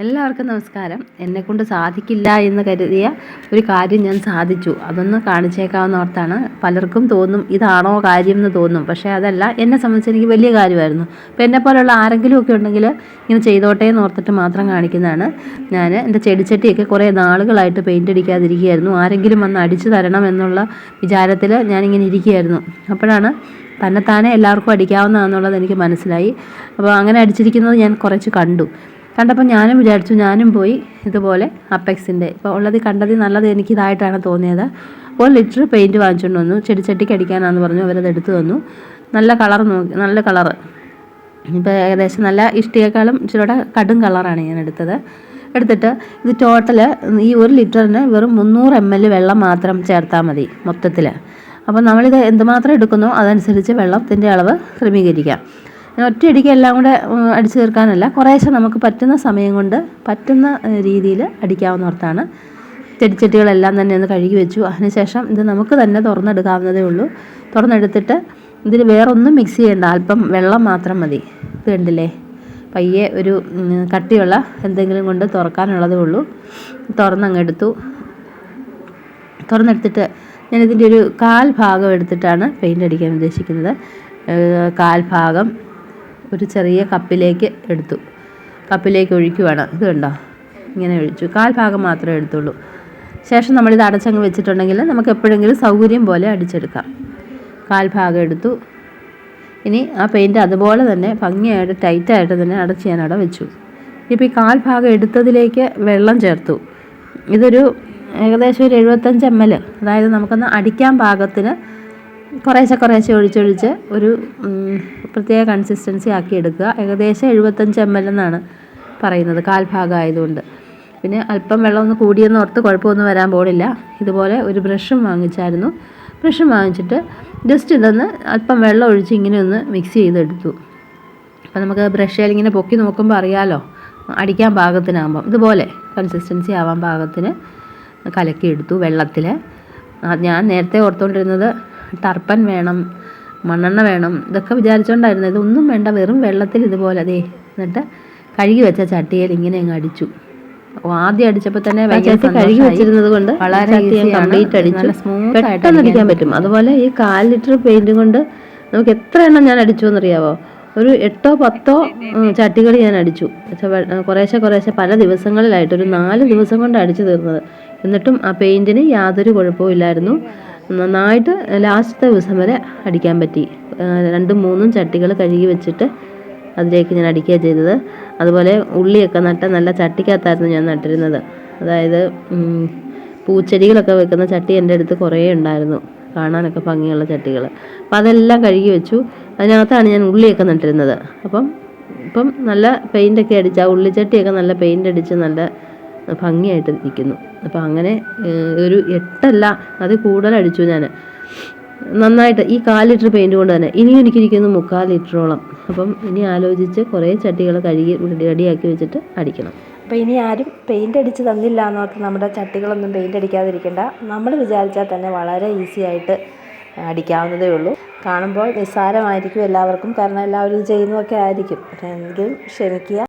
എല്ലാവർക്കും നമസ്കാരം. എന്നെക്കൊണ്ട് സാധിക്കില്ല എന്ന് കരുതിയ ഒരു കാര്യം ഞാൻ സാധിച്ചു. അതൊന്ന് കാണിച്ചേക്കാവുന്ന ഓർത്താണ്. പലർക്കും തോന്നും ഇതാണോ കാര്യം എന്ന് തോന്നും. പക്ഷേ അതല്ല എന്നെ സംബന്ധിച്ച് എനിക്ക് വലിയ കാര്യമായിരുന്നു. ഇപ്പം എന്നെ പോലുള്ള ആരെങ്കിലും ഒക്കെ ഉണ്ടെങ്കിൽ ഇങ്ങനെ ചെയ്തോട്ടേ എന്ന് ഓർത്തിട്ട് മാത്രം കാണിക്കുന്നതാണ്. ഞാൻ എന്റെ ചെടിച്ചട്ടിയൊക്കെ കുറേ നാളുകളായിട്ട് പെയിന്റ് അടിക്കാതിരിക്കുകയായിരുന്നു. ആരെങ്കിലും വന്ന് അടിച്ചു തരണം എന്നുള്ള വിചാരത്തിൽ ഞാനിങ്ങനെ ഇരിക്കുകയായിരുന്നു. അപ്പോഴാണ് തന്നെത്താനെ എല്ലാവർക്കും അടിക്കാവുന്നതാണെന്നുള്ളത് എനിക്ക് മനസ്സിലായി. അപ്പോൾ അങ്ങനെ അടിച്ചിരിക്കുന്നത് ഞാൻ കുറച്ച് കണ്ടു. കണ്ടപ്പോൾ ഞാനും വിചാരിച്ചു ഞാനും പോയി ഇതുപോലെ അപ്പെക്സിന്റെ ഇപ്പോൾ ഉള്ളത് കണ്ടത് നല്ലത് എനിക്ക് ഇതായിട്ടാണ് തോന്നിയത്. ഒരു ലിറ്റർ പെയിന്റ് വാങ്ങിച്ചുകൊണ്ട് വന്നു. ചെടിച്ചട്ടിക്ക് അടിക്കാനാണെന്ന് പറഞ്ഞു. അവരത് എടുത്തു തന്നു. നല്ല കളർ നോക്കി നല്ല കളർ ഇപ്പോൾ ഏകദേശം നല്ല ഇഷ്ടിയേക്കാളും ഇച്ചിരിയുടെ കടും കളറാണ് ഞാൻ എടുത്തത്. എടുത്തിട്ട് ഇത് ടോട്ടൽ ഈ ഒരു ലിറ്ററിന് വെറും മുന്നൂറ് എം എൽ വെള്ളം മാത്രം ചേർത്താൽ മതി മൊത്തത്തിൽ. അപ്പോൾ നമ്മളിത് എന്തുമാത്രം എടുക്കുന്നോ അതനുസരിച്ച് വെള്ളത്തിന്റെ അളവ് ക്രമീകരിക്കാം. ഒറ്റയടിക്ക് എല്ലാം കൂടെ അടിച്ചു തീർക്കാനല്ല. കുറേശ്ശെ നമുക്ക് പറ്റുന്ന സമയം കൊണ്ട് പറ്റുന്ന രീതിയിൽ അടിക്കാവുന്നിടത്താണ് ചെടിച്ചട്ടികളെല്ലാം തന്നെ ഒന്ന് കഴുകി വെച്ചു. അതിനുശേഷം ഇത് നമുക്ക് തന്നെ തുറന്നെടുക്കാവുന്നതേ ഉള്ളൂ. തുറന്നെടുത്തിട്ട് ഇതിൽ വേറൊന്നും മിക്സ് ചെയ്യേണ്ട. അല്പം വെള്ളം മാത്രം മതി. ഇത് കണ്ടില്ലേ? പയ്യെ ഒരു കട്ടിയുള്ള എന്തെങ്കിലും കൊണ്ട് തുറക്കാനുള്ളതേ ഉള്ളൂ. തുറന്നങ്ങ് എടുത്തു തുറന്നെടുത്തിട്ട് ഞാനിതിന്റെ ഒരു കാൽ ഭാഗം എടുത്തിട്ടാണ് പെയിന്റ് അടിക്കാൻ ഉദ്ദേശിക്കുന്നത്. കാൽ ഭാഗം ഒരു ചെറിയ കപ്പിലേക്ക് എടുത്തു. കപ്പിലേക്ക് ഒഴിക്കുവാണ്. ഇത് കണ്ടോ? ഇങ്ങനെ ഒഴിച്ചു. കാൽ ഭാഗം മാത്രമേ എടുത്തുള്ളൂ. ശേഷം നമ്മളിത് അടച്ചങ്ങ് വെച്ചിട്ടുണ്ടെങ്കിൽ നമുക്ക് എപ്പോഴെങ്കിലും സൗകര്യം പോലെ അടിച്ചെടുക്കാം. കാൽ ഭാഗം എടുത്തു. ഇനി ആ പെയിന്റ് അതുപോലെ തന്നെ ഭംഗിയായിട്ട് ടൈറ്റായിട്ട് തന്നെ അടച്ച് ഞാൻ അവിടെ വെച്ചു. ഇപ്പോൾ ഈ കാൽ ഭാഗം എടുത്തതിലേക്ക് വെള്ളം ചേർത്തു. ഇതൊരു ഏകദേശം ഒരു എഴുപത്തഞ്ച് എം എൽ. അതായത് നമുക്കൊന്ന് അടിക്കാൻ പാകത്തിന് കുറേശ്ശെ കുറേശ്ശെ ഒഴിച്ചൊഴിച്ച് ഒരു പ്രത്യേക കൺസിസ്റ്റൻസി ആക്കി എടുക്കുക ഏകദേശം എഴുപത്തഞ്ച് എം എൽ എന്നാണ് പറയുന്നത് കാൽ ഭാഗം ആയതുകൊണ്ട് പിന്നെ അല്പം വെള്ളം ഒന്ന് കൂടിയെന്ന് ഓർത്ത് കുഴപ്പമൊന്നും വരാൻ പോടില്ല ഇതുപോലെ ഒരു ബ്രഷും വാങ്ങിച്ചായിരുന്നു. ബ്രഷും വാങ്ങിച്ചിട്ട് ജസ്റ്റ് ഇതൊന്ന് അല്പം വെള്ളം ഒഴിച്ച് ഇങ്ങനെ ഒന്ന് മിക്സ് ചെയ്തെടുത്തു. അപ്പോൾ നമുക്ക് ബ്രഷിൽ ഇങ്ങനെ പൊക്കി നോക്കുമ്പോൾ അറിയാമല്ലോ അടിക്കാൻ പാകത്തിനാകുമ്പം. ഇതുപോലെ കൺസിസ്റ്റൻസി ആവാൻ പാകത്തിന് കലക്കിയെടുത്തു വെള്ളത്തിൽ ഞാൻ നേരത്തെ ഓർത്തുകൊണ്ടിരുന്നത് ടർപ്പൻ വേണം മണ്ണെണ്ണ വേണം ഇതൊക്കെ വിചാരിച്ചുകൊണ്ടായിരുന്നു ഇതൊന്നും വേണ്ട വെറും വെള്ളത്തിൽ ഇതുപോലെ അതേ എന്നിട്ട് കഴുകി വെച്ച ചട്ടിയിൽ ഇങ്ങനെ അങ്ങ് അടിച്ചു. ആദ്യം അടിച്ചപ്പോൾ തന്നെ കഴുകി വെച്ചിരുന്നത് കൊണ്ട് വളരെ കംപ്ലീറ്റ് അടിച്ചു. പെട്ടെന്ന് അടിക്കാൻ പറ്റും. അതുപോലെ ഈ കാൽ ലിറ്റർ പെയിന്റ് കൊണ്ട് നമുക്ക് എത്ര എണ്ണം ഞാൻ അടിച്ചു എന്നറിയാവോ? ഒരു എട്ടോ പത്തോ ചട്ടികൾ ഞാൻ അടിച്ചു. കുറേശ്ശെ കുറേശ്ശെ പല ദിവസങ്ങളിലായിട്ട് ഒരു നാല് ദിവസം കൊണ്ട് അടിച്ചു തീർന്നത്. എന്നിട്ടും ആ പെയിന്റിന് യാതൊരു കുഴപ്പവും ഇല്ലായിരുന്നു. നന്നായിട്ട് ലാസ്റ്റത്തെ ദിവസം വരെ അടിക്കാൻ പറ്റി. രണ്ടും മൂന്നും ചട്ടികൾ കഴുകി വെച്ചിട്ട് അതിലേക്ക് ഞാൻ അടിക്കുക ചെയ്തത്. അതുപോലെ ഉള്ളിയൊക്കെ നട്ട നല്ല ചട്ടിക്കകത്തായിരുന്നു ഞാൻ നട്ടിരുന്നത്. അതായത് പൂച്ചെടികളൊക്കെ വെക്കുന്ന ചട്ടി എന്റെ അടുത്ത് കുറേ ഉണ്ടായിരുന്നു. കാണാനൊക്കെ ഭംഗിയുള്ള ചട്ടികൾ. അപ്പം അതെല്ലാം കഴുകി വെച്ചു. അതിനകത്താണ് ഞാൻ ഉള്ളിയൊക്കെ നട്ടിരുന്നത്. അപ്പം ഇപ്പം നല്ല പെയിന്റൊക്കെ അടിച്ച് ആ ഉള്ളിച്ചട്ടിയൊക്കെ നല്ല പെയിന്റ് അടിച്ച് നല്ല ഭംഗിയായിട്ട് നിൽക്കുന്നു. അപ്പോൾ അങ്ങനെ ഒരു എട്ടല്ല അത് കൂടുതൽ അടിച്ചു ഞാൻ. നന്നായിട്ട് ഈ കാൽ ലിറ്റർ പെയിന്റ് കൊണ്ട് തന്നെ ഇനിയും എനിക്കിരിക്കുന്നു മുക്കാൽ ലിറ്ററോളം. അപ്പം ഇനി ആലോചിച്ച് കുറേ ചട്ടികൾ കഴുകി റെഡിയാക്കി വെച്ചിട്ട് അടിക്കണം. അപ്പോൾ ഇനി ആരും പെയിന്റ് അടിച്ച് തന്നില്ല എന്നോർത്ത് നമ്മുടെ ചട്ടികളൊന്നും പെയിന്റ് അടിക്കാതിരിക്കേണ്ട. നമ്മൾ വിചാരിച്ചാൽ തന്നെ വളരെ ഈസി ആയിട്ട് അടിക്കാവുന്നതേ ഉള്ളൂ. കാണുമ്പോൾ നിസ്സാരമായിരിക്കും എല്ലാവർക്കും കാരണം എല്ലാവരും ചെയ്യുന്നതൊക്കെ ആയിരിക്കും. എങ്കിലും ക്ഷമിക്കുക.